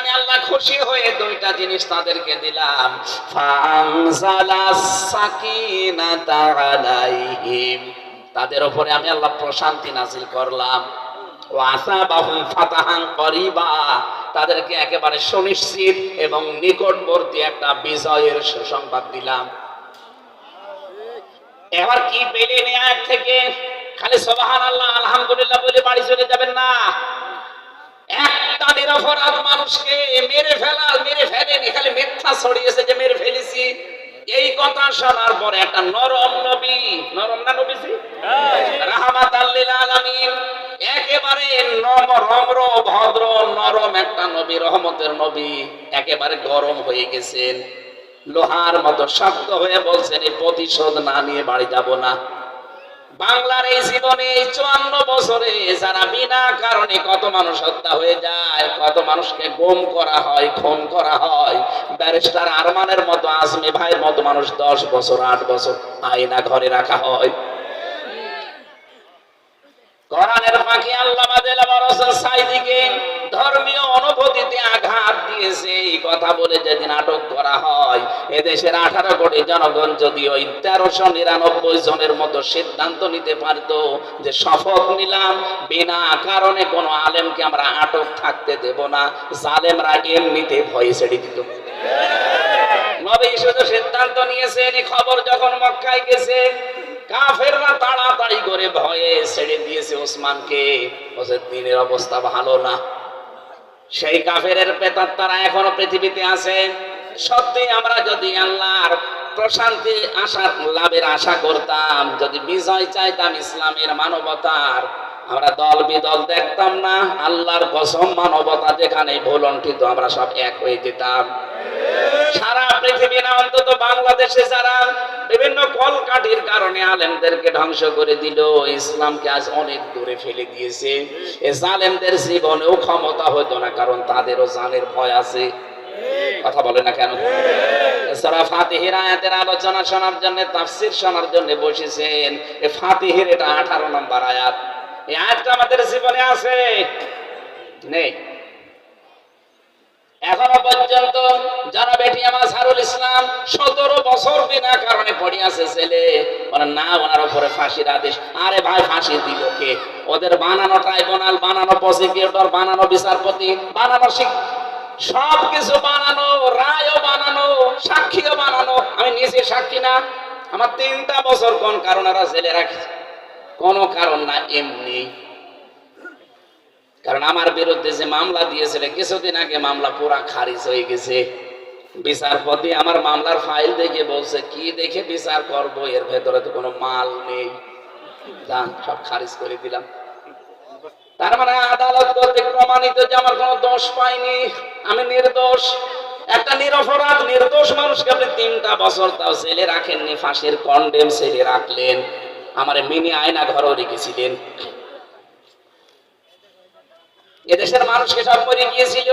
আমি আল্লাহ খুশি হয়ে দুইটা জিনিস তাদেরকে দিলাম। তাদের উপরে আমি আল্লাহ প্রশান্তি নাজিল করলাম। তাদেরকে একেবারে সুনিশ্চিত এবং নিকটবর্তী একটা বিজয়ের সুসংবাদ দিলাম। এবার কি পেলে নেয়ার থেকে? খালি সোবাহান আল্লাহ আলহামদুলিল্লাহ বলে বাড়ি চলে যাবেন না। একটা নিরপরাধ মানুষকে মেরে ফেলা, মেরে ফেলেনি, খালি মিথ্যা ছড়িয়েছে যে মেরে ফেলেছি। এই কথা শোনার পরে একটা নরম নবী, নরম না রাহমাত আল্লিল একেবারে নম্র ভদ্র, নরম একটা নবী, রহমতের নবী একেবারে গরম হয়ে গেছেন। লোহার মতো শক্ত হয়ে বলছেন, এই প্রতিশোধ না নিয়ে বাড়ি যাব না। বাংলার এই জীবনে এই চুয়ান্ন বছরে যারা বিনা কারণে কত মানুষ হত্যা হয়ে যায়, কত মানুষকে গোম করা হয়, খুন করা হয়, ব্যারিস্টার আরমানের মতো, আজমি ভাইয়ের মতো মানুষ দশ বছর, আট বছর আয়না ঘরে রাখা হয়। কোরআনের পাখি আল্লামা দিয়েছে এই কথা বলে যেদিন আটক করা হয়, এদেশের আঠারো কোটি জনগণ যদি ওই তেরোশো নিরানব্বই জনের মতো সিদ্ধান্ত নিতে পারতো যে শপথ নিলাম, বিনা কারণে কোনো আলেমকে আমরা আটক থাকতে দেব না, জালেমরা এমনিতে ভয়ে ছেড়ে দিত। নবী শুধু সিদ্ধান্ত খবর যখন মক্কায় গেছে, কাফেররা তাড়াতাড়ি করে ভয়ে ছেড়ে দিয়েছে ওসমানকে। ওসের দিনের অবস্থা ভালো না। সেই কাফের পেতার তারা এখনও পৃথিবীতে আছে। সত্যি আমরা যদি আল্লাহর প্রশান্তি আশা, লাভের আশা করতাম, যদি বিজয় চাইতাম ইসলামের মানবতার আমরা দল বিদল দেখতাম না, আল্লাহর কসম মানবতা যেখানে ভুলন্ঠিত আমরা সব এক হয়ে যেতাম। সারা পৃথিবী না, অন্তত বাংলাদেশে যারা বিভিন্ন কলকাঠির কারণে আলেমদেরকে ধ্বংস করে দিল, ইসলামকে আজ অনেক দূরে ফেলে দিয়েছে। এ জালেমদের জীবনেও ক্ষমতা হতো না, কারণ তাদেরও জানের ভয় আছে। কথা বলে না কেন? সারা ফাতিহের আয়াতের আলোচনা শোনার জন্য, তাফসির শোনার জন্য বসেছেন। এ ফাতিহের এটা আঠারো নম্বর আয়াত। এই আয়াতটা আমাদের জীবনে আছে। নেই। এখনও পর্যন্ত যারা বেটি আমার সারুল ইসলাম সতেরো বছর বিনা কারণে পড়ে আছে ছেলে, ওরা না ওনার উপরে ফাঁসির আদেশ। আরে ভাই, ফাঁসি দিল কে? ওদের বানানো ট্রাইব্যুনাল, বানানো প্রসিকিউটর, বানানো বিচারপতি, বানানো শিক সব কিছু বানানো, রায়ও বানানো, সাক্ষীও বানানো। আমি নিজে সাক্ষী না। আমার তিনটা বছর কোন কারণ ওরা জেলে রাখছে কোনো কারণ না, এমনি। কারণ আমার বিরুদ্ধে যে মামলা দিয়েছিল, কিছুদিন আগে মামলা পুরা খারিজ হয়ে গেছে। বিচারপতি আমার মামলার ফাইল দেখে বলছে, কি দেখে বিচার করব? এর ভেতরে তো কোনো মাল নেই। সব খারিজ করে দিলাম। তার মানে আদালত কর্তৃক প্রমাণিত যে আমার কোনো দোষ পাইনি। আমি নির্দোষ, একটা নিরপরাধ, নির্দোষ মানুষকে আপনি তিনটা বছর তাও জেলে রাখেননি, ফাঁসির কন্ডেম সেলে রাখলেন। আমার মিনি আয়না ঘরও রেখেছিলেন। এদেশের মানুষকে সব মরে গিয়েছিল।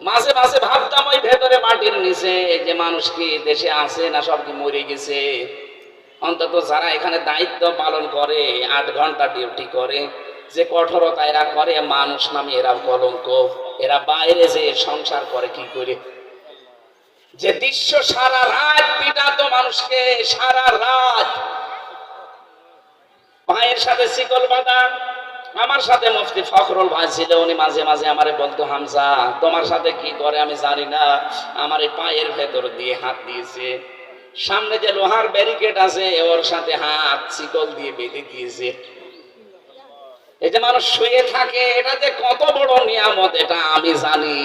মাঝে মাঝে ভাবতাম ওই ভেতরে মাটির নিচে যে মানুষ কি দেশে আছে না সব কি মরে গেছে। অন্তত যারা এখানে দায়িত্ব পালন করে, আট ঘণ্টা ডিউটি করে, যে কঠোরতা এরা করে, মানুষ নামে এরা কলঙ্ক। এরা বাইরে যে সংসার করে কি করে? যে দৃশ্য সারা রাত পিটাতো মানুষকে, সারা রাত পায়ের সাথে শিকল বাঁধা, আমার সাথে মুফতি ফখরুল ভাই ছিল, উনি মাঝে মাঝে আমারে বলতো, হামজা, তোমার সাথে কি করে আমি জানি না, আমার এই পায়ের ভেতর দিয়ে হাত দিয়েছে। সামনে যে লোহার ব্যারিকেড আছে, ওর সাথে হাত শিকল দিয়ে বেঁধে দিয়েছে। এই যে মানুষ শুয়ে থাকে, এটা যে কত বড় নিয়ামত, এটা আমি জানি।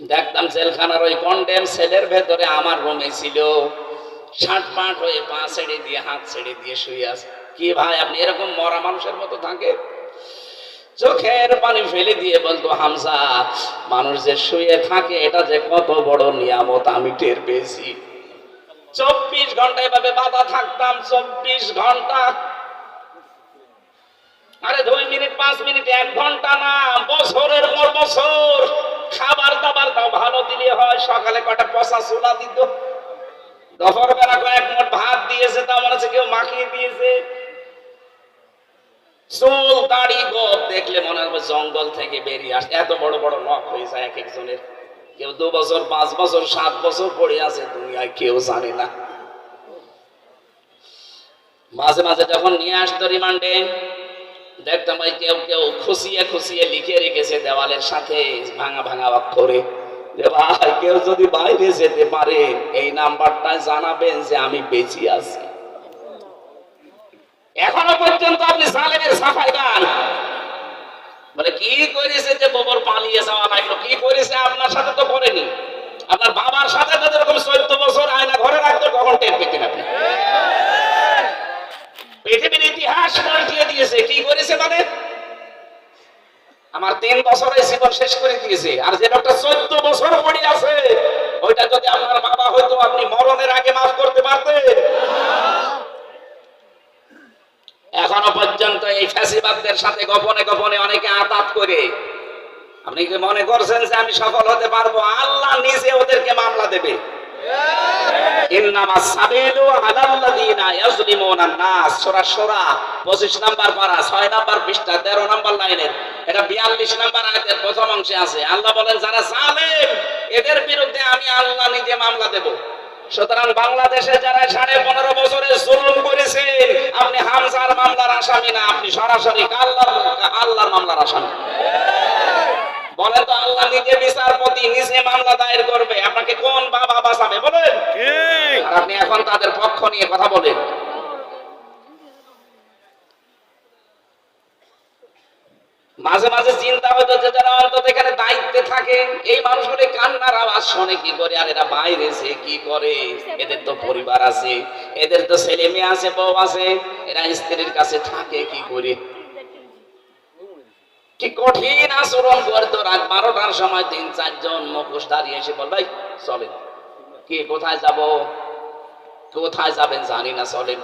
দেখতাম জেলখানার ওই কন্ডেম সেলের ভেতরে আমার রুমে ছিল। ষাট পাট হয়ে পা ছেড়ে দিয়ে, হাত ছেড়ে দিয়ে শুয়ে আছে। কি ভাই, আপনি এরকম মরা মানুষের মতো থাকে চোখের পানি ফেলে দিয়ে বলতো হামসা মানুষ যে শুয়ে থাকে, এটা যে কত বড় নিয়ামত আমি টের পেয়েছি। চব্বিশ ঘণ্টা এভাবে বাধা থাকতাম, চব্বিশ ঘণ্টা। আরে দুই মিনিট, পাঁচ মিনিট, এক ঘণ্টা না, বছরের পর বছর। খাবার দাবার দাও, ভালো দিলে হয়। সকালে কটা পচা চুলা দিত? দুপুর বেলা কয়েক মোট ভাত দিয়েছে, তা মনে হচ্ছে কেউ মাখিয়ে দিয়েছে। চুল দাড়ি গোপ দেখলে মনে হবে জঙ্গল থেকে বেরিয়ে আসে। এত বড় বড় নখ হয়ে যায় এক একজনের। কেউ দু বছর, পাঁচ বছর, সাত বছর পড়ে আছে, দুনিয়ায় কেউ জানে না। মাঝে মাঝে যখন নিয়ে আসতো রিমান্ডে, দেখতাম ওই কেউ কেউ খুশিয়ে খুশিয়ে লিখে রেখেছে দেওয়ালের সাথে ভাঙা ভাঙা অক্ষরে। যে ভাই কেউ যদি বাইরে যেতে পারে এই নাম্বারটা জানাবেন যে আমি বেঁচে আছি। এখনও পর্যন্ত আপনি সালেমের সাফাই গান বলে কি করেছে যে গোবর পালিয়ে যাওয়া লাগল? কি করেছে? আপনার সাথে তো করেনি। আপনার বাবার সাথে তো এরকম চোদ্দ বছর আয়না ঘরে রাখতো কখন টের পেতেন আপনি? পৃথিবীর ইতিহাস পাল্টিয়ে দিয়েছে। কি করেছে মানে আমার তিন বছরের জীবন শেষ করে দিয়েছে। আর যে লোকটা চোদ্দ বছর পড়ে আছে, ওইটা যদি আপনার বাবা হয়তো আপনি মরণের আগে মাফ করতে পারতেন। এখনও পর্যন্ত এই ফ্যাসিবাদদের সাথে গোপনে গোপনে অনেকে আতাত করে। আপনি কি মনে করছেন যে আমি সফল হতে পারব? আল্লাহ নিজে ওদেরকে মামলা দেবে। ইন্নামা সাবিলু আলাল্লাযিনা ইয়াজলিমুনা নাস। সূরা সূরা 25 নাম্বার পারা 6 নাম্বার পৃষ্ঠা 13 নাম্বার লাইনের। এটা 42 নাম্বার আয়াতের প্রথম অংশে আছে। আল্লাহ বলেন, যারা জালেম, এদের বিরুদ্ধে আমি আল্লাহ মামলা দেব। সুতরাং বাংলাদেশে যারা সাড়ে পনেরো বছরে জুলুম করেছেন, আপনি হামজার মামলার আসামি না, আপনি সরাসরি আল্লাহ আল্লাহর মামলার আসামি। বলেন তো আল্লাহ নিজে বিচারপতি নিজে মামলা দায়ের করবে। আপনাকে কোন বাবা বাঁচাবে? বলেন। আপনি এখন তাদের পক্ষ নিয়ে কথা বলেন। মাঝে মাঝে চিন্তা হতো যে যারা অন্তত এখানে দায়িত্বে থাকে এই মানুষগুলো কান্নার আওয়াজ শোনে কি করে? আর এরা বাইরে যে কি করে? এদের তো পরিবার আছে এদের তো ছেলে মেয়ে আছে বউ আছে এরা স্ত্রীর কাছে থাকে কি করে? কি কঠিন আচরণ করতো রাত বারোটার সময় তিন চারজন মুখোশ দাঁড়িয়ে এসে বল ভাই চলেন কি কোথায় যাব? কোথায় যাবেন জানি না চলেন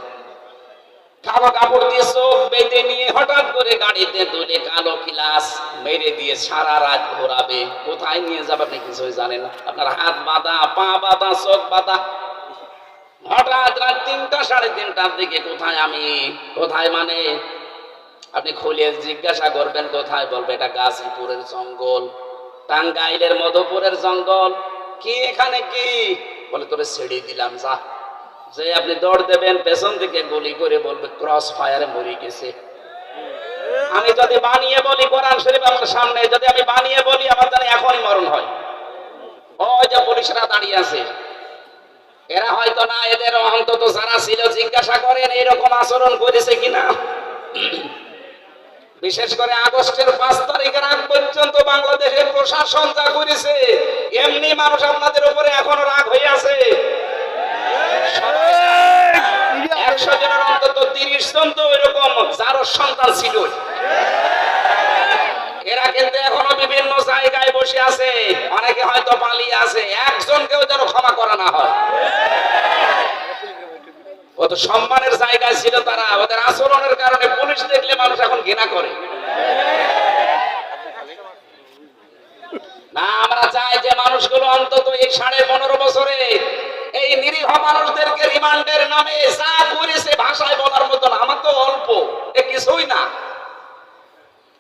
কালো কাপড় দিয়ে চোখ বেঁধে নিয়ে হঠাৎ করে গাড়িতে তুলে কালো কিলাস মেরে দিয়ে সারা রাত ঘোরাবে। কোথায় নিয়ে যাবে আপনি কিছুই জানেন না। আপনার হাত বাঁধা, পা বাঁধা, চোখ বাঁধা। হঠাৎ রাত তিনটা সাড়ে তিনটার দিকে কোথায় আমি? কোথায় মানে? আপনি খুলে জিজ্ঞাসা করবেন, কোথায়? বলবে, এটা গাজীপুরের জঙ্গল। টাঙ্গাইলের মধুপুরের জঙ্গল। কি এখানে কি? বলে, তোরে ছেড়ে দিলাম, যা। যে আপনি দৌড় দেবেন, পেছন থেকে গুলি করে বলবে, ক্রস ফায়ারে মরে গেছে। আমি যদি বানিয়ে বলি, কোরআন শরীফ আমার সামনে, যদি আমি বানিয়ে বলি, আমার জানি এখনই মরণ হয়। ওই যে পুলিশরা দাঁড়িয়ে আছে। এরা হয়তো না, এদের অন্তত যারা ছিল, জিজ্ঞাসা করেন এরকম আচরণ করেছে কিনা? বিশেষ করে আগস্টের পাঁচ তারিখের আগ পর্যন্ত বাংলাদেশের প্রশাসন যা করেছে, এমনি মানুষ আপনাদের উপরে এখনও রাগ হয়ে আছে। একশো জনের অন্তত তিরিশ জন তো এরকম যার সন্তান ছিল। এরা কিন্তু এখনও বিভিন্ন জায়গায় বসে আছে, অনেকে হয়তো পালিয়ে আছে, একজনকেও যেন ক্ষমা করা না হয়। কত সম্মানের জায়গায় ছিল তারা। ওদের আচরণের কারণে পুলিশ দেখলে মানুষ এখন ঘৃণা করে। না, আমরা চাই যে মানুষগুলো অন্তত এই সাড়ে পনেরো বছরে এই নিরীহ মানুষদেরকে রিমান্ডের নামে যা করেছে ভাষায় বলার মতন, আমার তো অল্প, এ কিছুই না।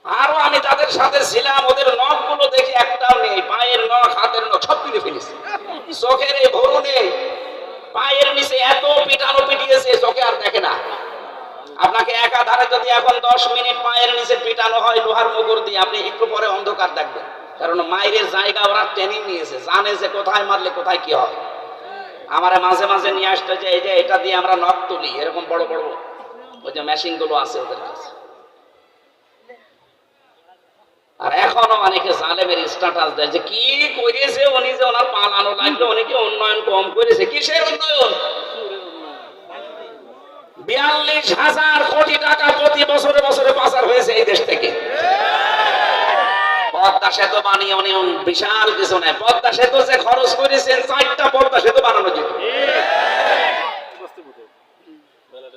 আরও আমি তাদের সাথে ছিলাম, ওদের নখগুলো দেখে একটাও নেই, পায়ের নখ, হাতের নখ, সব কিনে ফেলেছে। চোখের এই ভরুনে পায়ের নিচে এত পিটানো পিটিয়েছে, চোখে আর দেখে না। আপনাকে একাধারে যদি এখন দশ মিনিট পায়ের নিচে পিটানো হয় লোহার মুগুর দিয়ে, আপনি একটু পরে অন্ধকার দেখবেন। কারণ মায়ের জায়গা ওরা ট্রেনিং নিয়েছে, জানে যে কোথায় মারলে কোথায় কি হয়। আমার মাঝে মাঝে নিয়ে আসতে যে, এই যে এটা দিয়ে আমরা নখ তুলি, এরকম বড় বড় ওই যে মেশিনগুলো আছে ওদের কাছে। আর এখনও অনেকে জালেমের স্ট্যাটাস দেয় যে কি করেছে উনি যে ওনার পালানো লাগল উনি কি উন্নয়ন কম করেছে, কিসের উন্নয়ন? বিয়াল্লিশ হাজার কোটি টাকা প্রতি বছরে বছরে পাচার হয়েছে এই দেশ থেকে। পদ্মা সেতু বানিয়ে উনি বিশাল কিছু নেই পদ্মা সেতু যে খরচ করেছেন, চারটা পদ্মা সেতু বানানো যেত।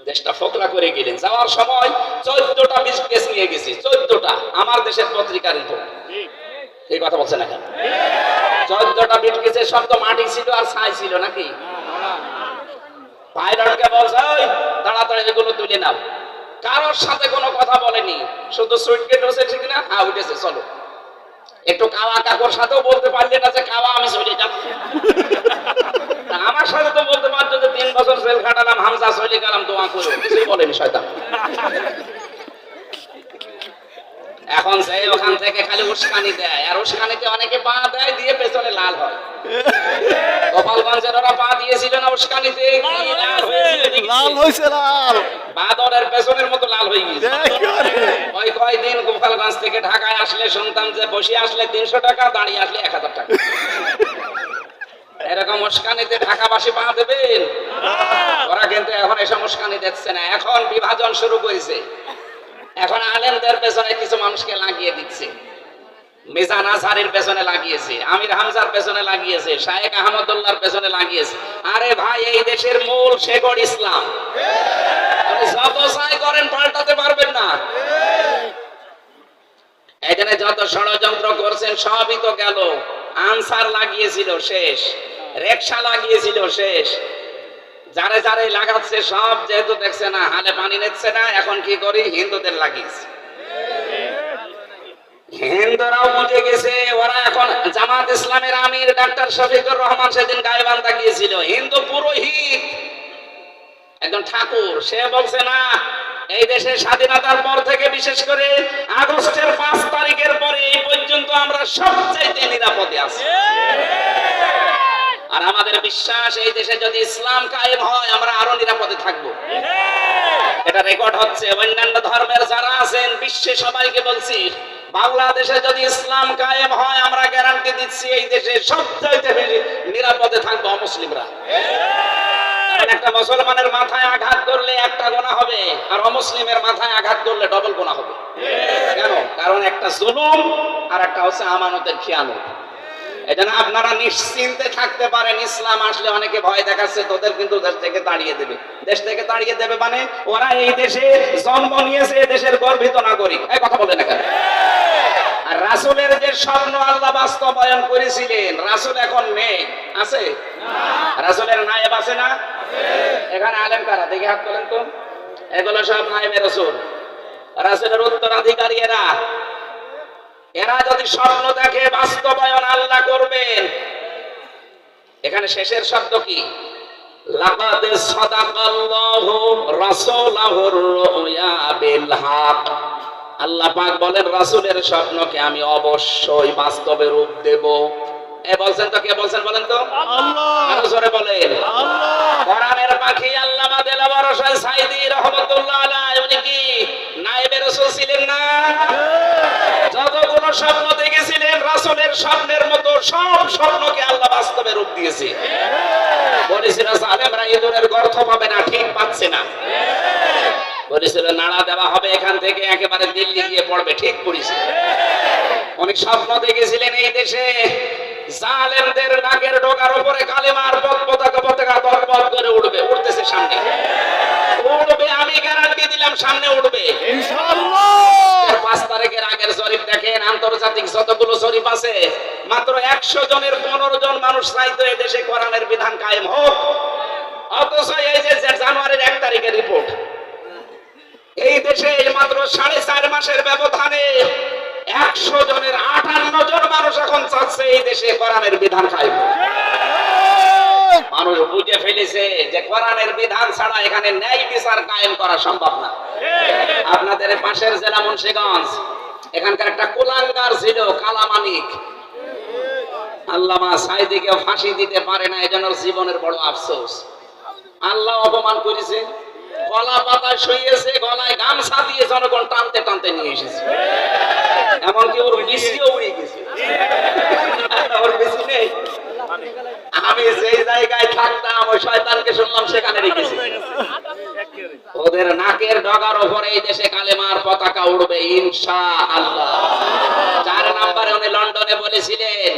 দেশটা ফোকলা করে গেলেন। যাওয়ার সময় চোদ্দটা বিজনেস নিয়ে গেছি, চোদ্দটা আমার দেশের পত্রিকার রিপোর্ট এই কথা বলছেন এখন চোদ্দটা বিটকেসের সব তো মাটি ছিল আর ছাই ছিল নাকি? পাইলটকে বলছে তাড়াতাড়ি এগুলো তুলে নাও। কারোর সাথে কোনো কথা বলেনি, শুধু সুইটকেট উঠেছে কিনা? হ্যাঁ উঠেছে, চলো। একটু কাওয়া কাকুর সাথেও বলতে পারলে না যে কাওয়া আমি চলে যাচ্ছি আমার সাথে তো বলতে পারতো যে তিন বছর জেল খাটালাম চলে গেলাম দোয়া করো। কিছুই বলেনি শয়তান। এখন যে ওখান থেকে খালি উস্কানি দেয় আর উস্কানিতে অনেকে পা দেয় দিয়ে পেছনে লাল হয়। গোপালগঞ্জের ওরা পা দিয়েছিল না উস্কানিতে লাল হয়েছে লাল বাদরের পেছনের মতো লাল হয়ে দেখো। ওই কয়দিন গোপালগঞ্জ থেকে ঢাকায় আসলে শুনতাম যে বসে আসলে তিনশো টাকা, দাঁড়িয়ে আসলে এক হাজার টাকা। এরকম উস্কানিতে ঢাকাবাসী পা দেবেন? ওরা কিন্তু এখন এসব উস্কানি দিচ্ছে না। এখন বিভাজন শুরু করেছে। এখন আলেমদের পেছনে কিছু মানুষকে লাগিয়ে দিচ্ছে। মিজান আজহারের পেছনে লাগিয়েছে, আমির হামজার পেছনে লাগিয়েছে শায়েক আহমদুল্লাহর পেছনে লাগিয়েছে। আরে ভাই, এই দেশের মূল শেকড় ইসলাম আপনি যত চাই করেন পাল্টাতে পারবেন না এখানে যত ষড়যন্ত্র করছেন, সবই তো গেল। আনসার লাগিয়েছিল, শেষ। রেকশা লাগিয়েছিল, শেষ। যারে যারে লাগাচ্ছে, সব যেহেতু দেখছে না, হালে পানি নিচ্ছে না, এখন কি করি? হিন্দুদের লাগিয়েছে। হিন্দুরাও বুঝে গেছে, ওরা এখন জামাত ইসলামের আমির, ডাক্তার শফিকুর রহমান সেদিন গায়েবান্ধা গিয়েছিল। হিন্দু পুরোহিত। একজন ঠাকুর, সে বলছে, না এই দেশের স্বাধীনতার পর থেকে বিশেষ করে আগস্টের পাঁচ তারিখের পরে এই পর্যন্ত আমরা সবচাইতে নিরাপদে আছি। আর আমাদের বিশ্বাস এই দেশে যদি ইসলাম কায়েম হয় আমরা আরও নিরাপদে থাকব। এটা রেকর্ড হচ্ছে। অন্যান্য ধর্মের যারা আছেন বিশ্বে সবাইকে বলছি বাংলাদেশে যদি ইসলাম কায়েম হয় আমরা গ্যারান্টি দিচ্ছি এই দেশে সবচাইতে নিরাপদে থাকব অমুসলিমরা। কারণ একটা মুসলমানের মাথায় আঘাত করলে একটা গোনা হবে আর অমুসলিমের মাথায় আঘাত করলে ডবল গোনা হবে। কেন? কারণ একটা জুলুম আর একটা হচ্ছে আমানতের খেয়ানত। এজন্য আপনারা নিশ্চিন্তে থাকতে পারেন ইসলাম আসলে অনেকে ভয় দেখাচ্ছে তোদের কিন্তু দেশ থেকে তাড়িয়ে দেবে। দেশ থেকে তাড়িয়ে দেবে মানে ওরা এই দেশে জন্ম নিয়েছে এই দেশের গর্বিত নাগরিক। এই কথা বলে না কেন? আর রাসূলের যে স্বপ্ন আল্লাহ বাস্তবায়ন করেছিলেন রাসূল এখন নেই। আছে? রাসূলের নায়েব আছে না? এখানে আলেম কারা? দেখে হাত তোলেন তো। এগুলো সব নায়েবের রাসূল। রাসূলের উত্তরাধিকারী এরা। এরা যদি স্বপ্ন দেখে বাস্তবায়ন আল্লাহ করবেন এখানে শেষের শব্দ কি? লাকাদ সাদাকাল্লাহু রাসূলাহুর রুয়া বিল হক। আল্লাহ পাক বলেন রাসূলের স্বপ্নকে আমি অবশ্যই বাস্তবে রূপ দেব। এ বলছেন তো কে বলছেন বলেন তো? আল্লাহ। আরও জোরে বলেন। আল্লাহ। কোরআনের পাখি আল্লামা দেলাওয়ার হোসেন সাইদি রহমাতুল্লাহ আলাইহি উনি কি? নায়েবে রাসূল ছিলেন না? যতগুলো স্বপ্ন দেখেছিলেন রাসূলের স্বপ্নের মতো সব স্বপ্নকে আল্লাহ বাস্তবে রূপ দিয়েছে। বলেছিল সালেমরা ইঁদুরের গর্ত পাবে না ঠিক পাচ্ছে না। বলেছিল নাড়া দেওয়া হবে এখান থেকে একেবারে দিল্লি গিয়ে পড়বে। ঠিক পড়েছে অনেক স্বপ্ন দেখেছিলেন এই দেশে। জালেমদের নাকের ডোকার উপরে কালেমার পথ পতাকা পতাকা করে উঠবে উঠতেছে সামনে। উঠবে আমি গ্যারান্টি দিলাম সামনে উঠবে পাঁচ তারিখের আগের জরিপ দেখেন আন্তর্জাতিক যতগুলো জরিপ আছে মাত্র একশো জনের পনেরো জন মানুষ চাইতো এই দেশে কোরআনের বিধান কায়েম হোক। অথচ এই যে যে জানুয়ারির এক তারিখের রিপোর্ট এই দেশে সাড়ে চার মাসের ব্যবধানে একশো জনের জন মানুষ এখন চাচ্ছে এই দেশে বিধান হোক। মানুষ বুঝে ফেলেছে যে কোরআনের বিধান ছাড়া এখানে ন্যায় বিচার কায়েম করা সম্ভব না। আপনাদের পাশের জেলা মুন্সিগঞ্জ, এখানকার একটা কুলাঙ্গার ছিল কালামানিক আল্লামা সাইদিকে ফাঁসি দিতে পারে না, এজন্য জীবনের বড় আফসোস। আল্লাহ অপমান করেছে। কলা পাতায় শুয়েছে গলায় গামছা দিয়ে জনগণ টানতে টানতে নিয়ে এসেছে। এমনকি ওর বিসিও উড়ে গেছে। ওর বেশি নেই। আমি যেই জায়গায় থাকতাম, ওই শয়তানকে শুনলাম সেখানে রেখেছি। ওদের নাকের ডগার ওপরে এই দেশে কালেমার পতাকা উড়বে ইনশা আল্লাহ চার নাম্বারে উনি লন্ডনে বলেছিলেন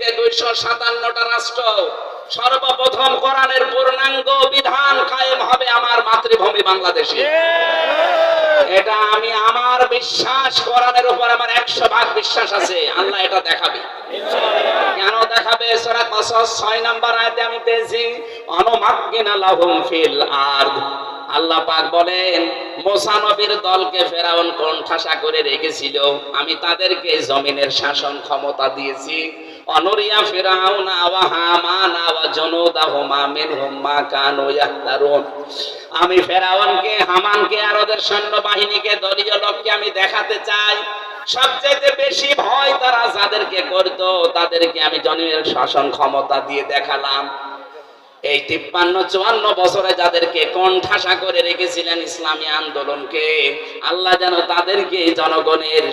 পৃথিবীতে দুইশো সাতান্নটা রাষ্ট্র সর্বপ্রথম কোরআনের পূর্ণাঙ্গ বিধান কায়েম হবে আমার মাতৃভূমি বাংলাদেশে। এটা আমি আমার বিশ্বাস কোরআনের উপর আমার একশো ভাগ বিশ্বাস আছে। আল্লাহ এটা দেখাবে। কেন দেখাবে? সূরা কসস 6 নাম্বার আয়াতে আমি পেয়েছি অনুমাক্কিনা লাহুম ফিল আরদ। আল্লাহ পাক বলেন মোসা নবীর দলকে ফেরাউন কোণঠাসা করে রেখেছিল। আমি তাদেরকে জমিনের শাসন ক্ষমতা দিয়েছি। অনরিয়া ফেরাউনা ওয়া হামানা ওয়া আমি ফেরাউনকে, হামানকে আর ওদের সৈন্য বাহিনীকে দলীয় লোককে আমি দেখাতে চাই। সবচেয়ে বেশি ভয় তারা যাদেরকে করতো, তাদেরকে আমি জনের শাসন ক্ষমতা দিয়ে দেখালাম। এই তিপ্পান্ন, চুয়ান্ন বছরে যাদেরকে কণ্ঠাসা করে রেখেছিলেন ইসলামী আন্দোলনকে, আল্লাহ যেন তাদেরকে জনগণের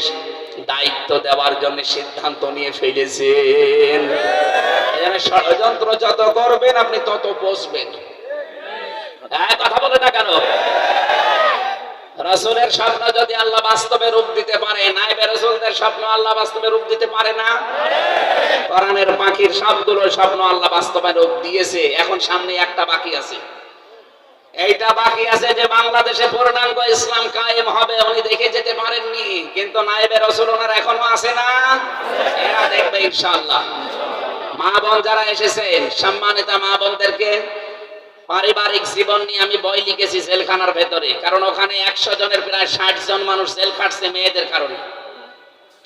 দায়িত্ব দেওয়ার জন্য সিদ্ধান্ত নিয়ে ফেলেছেন। ষড়যন্ত্র যত করবেন, আপনি তত পচবেন হ্যাঁ কথা বলে না কেন? রসুলের স্বপ্ন যদি আল্লাহ বাস্তবে রূপ দিতে পারে নাইবে রসুলদের স্বপ্ন আল্লাহ বাস্তবে রূপ দিতে পারে না? কোরআনের পাখির সবগুলো স্বপ্ন আল্লাহ বাস্তবে রূপ দিয়েছে। এখন সামনে একটা বাকি আছে। এইটা বাকি আছে যে বাংলাদেশে পূর্ণাঙ্গ ইসলাম কায়েম হবে, উনি দেখে যেতে পারেননি। কিন্তু নাইবে রসুল ওনার এখনও আছে না? এরা দেখবে ইনশাআল্লাহ। মা বোন যারা এসেছেন, সম্মানিত মা বোনদেরকে, পারিবারিক জীবন নিয়ে আমি বই লিখেছি জেলখানার ভেতরে। কারণ ওখানে একশো জনের প্রায় ষাট জন মানুষ জেল খাটছে মেয়েদের কারণে।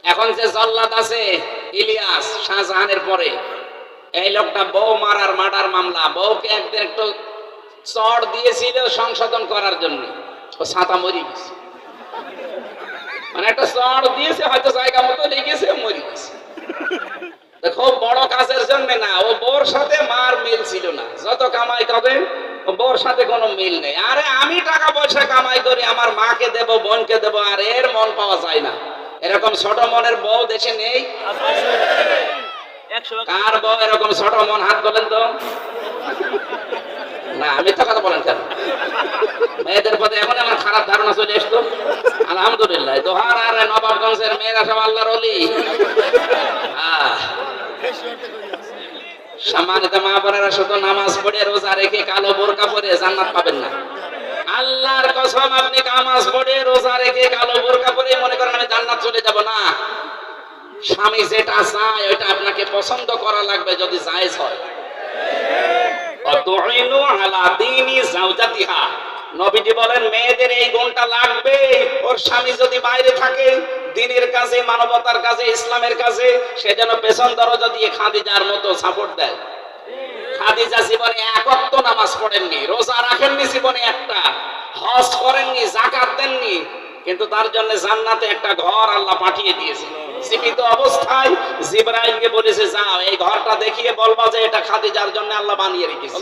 এখন যে জল্লাদ আছে ইলিয়াস শাহজাহানের পরে। এই লোকটা বউ মারার, মার্ডার মামলা। বউকে একদিন একটু চড় দিয়েছিল সংশোধন করার জন্য। ও ছাতা মরি গেছে। মানে একটা চড় দিয়েছে, হয়তো জায়গা মতো লেগেছে, মরি গেছে। খুব বড় কাজের জন্য না, ও বোর সাথে মার মিল ছিল না। যত কামাই করে বোর সাথে কোনো মিল নেই। আরে আমি টাকা পয়সা কামাই করি, আমার মাকে দেব, বোনকে দেব, আর এর মন পাওয়া যায় না। এরকম ছোট মনের বউ দেশে নেই। কার বউ এরকম ছোট মন? হাত বলেন তো। না, আমি তো কথা বলেন কেন? মেয়েদের প্রতি এখন আমার খারাপ ধারণা চলে আসতো আলহামদুলিল্লাহ, দোহার আর নবাবগঞ্জের আল্লাহর অলি সম্মানিত মা বোনেরা, শুধু নামাজ পড়ে, রোজা রেখে কালো বোরকা পরে জান্নাত পাবেন না। আল্লাহর কসম আপনি নামাজ পড়ে রোজা রেখে কালো বোরকা পরে মনে করেন আমি জান্নাত চলে যাব, না। স্বামী যেটা চায়, ওইটা আপনাকে পছন্দ করা লাগবে যদি জায়েজ হয়। নবীজি বলেন, মেয়েদের এই গুণটা লাগবে। ওর স্বামী যদি বাইরে থাকে, দিনের কাজে, মানবতার কাজে, ইসলামের কাজে, সে যেন পেছন দরজা দিয়ে খাদিজার মতো সাপোর্ট দেয়। খাদিজা জীবনে এক ওয়াক্ত নামাজ পড়েননি রোজা রাখেননি জীবনে একটা হজ করেননি জাকাত দেননি কিন্তু তার জন্য জান্নাতে একটা ঘর আল্লাহ পাঠিয়ে দিয়েছে। জীবিত অবস্থায় জিব্রাইলকে বলেছে যাও এই ঘরটা দেখিয়ে বলবা যে এটা খাদিজার জন্য আল্লাহ বানিয়ে রেখেছে।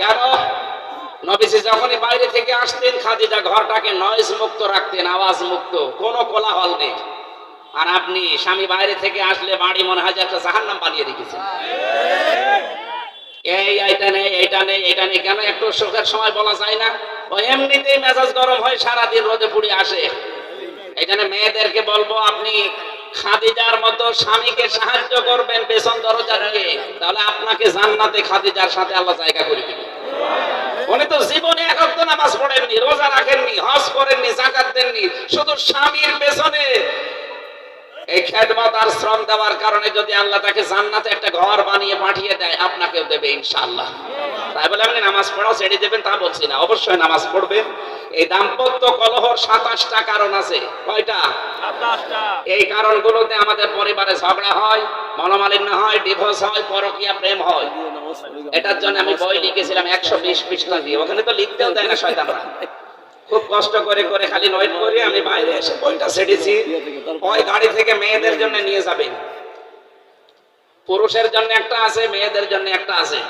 কেন? নবীজি যখনই বাইরে থেকে আসতেন খাদিজা ঘরটাকে নয়েজ মুক্ত রাখতেন আওয়াজ মুক্ত কোনো কোলাহল নেই। আর আপনি স্বামী বাইরে থেকে আসলে বাড়ি মনে হয় যে একটা জাহান্নাম বানিয়ে রেখেছেন। তাহলে আপনাকে জান্নাতে খাদিজার সাথে আল্লাহ জায়গা করে দিবে। উনি তো জীবনে এক ওয়াক্ত নামাজ পড়েননি, রোজা রাখেননি, হজ করেননি জাকাত দেননি, শুধু স্বামীর পেছনে এই খেদমত আর শ্রম দেওয়ার কারণে যদি আল্লাহ তাকে জান্নাতে একটা ঘর বানিয়ে পাঠিয়ে দেয় আপনাকেও দেবে ইনশাআল্লাহ। তাই বলে আপনি নামাজ পড়াও ছেড়ে দেবেন তা বলছি না। অবশ্যই নামাজ পড়বেন। এই দাম্পত্য কলহর সাতাশটা কারণ আছে। কয়টা? এই কারণগুলোতে আমাদের পরিবারে ঝগড়া হয় মনোমালিন্য হয় ডিভোর্স হয় পরকীয়া প্রেম হয়। এটার জন্য আমি বই লিখেছিলাম একশো বিশ পৃষ্ঠা দিয়ে। ওখানে তো লিখতেও দেয় না শয়তানরা। খুব কষ্ট করে করে খালি নয় করে আমি বাইরে এসে বইটা ছেড়েছি। ওই গাড়ি থেকে মেয়েদের জন্য নিয়ে যাবেন। পুরুষের জন্য একটা আছে, মেয়েদের জন্য একটা আছে।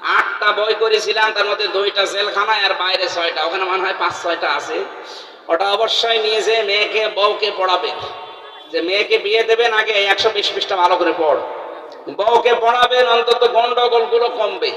আটটা বই করেছিলাম, তার মধ্যে দুইটা জেলখানায় আর বাইরে ছয়টা। ওখানে মনে হয় পাঁচ, ছয়টা আছে। ওটা অবশ্যই নিয়ে যে মেয়েকে, বউকে পড়াবেন। যে মেয়েকে বিয়ে দেবেন, আগে একশো বিশ পৃষ্ঠা ভালো করে পড়। বউকে পড়াবেন, অন্তত গন্ডগোলগুলো কমবে।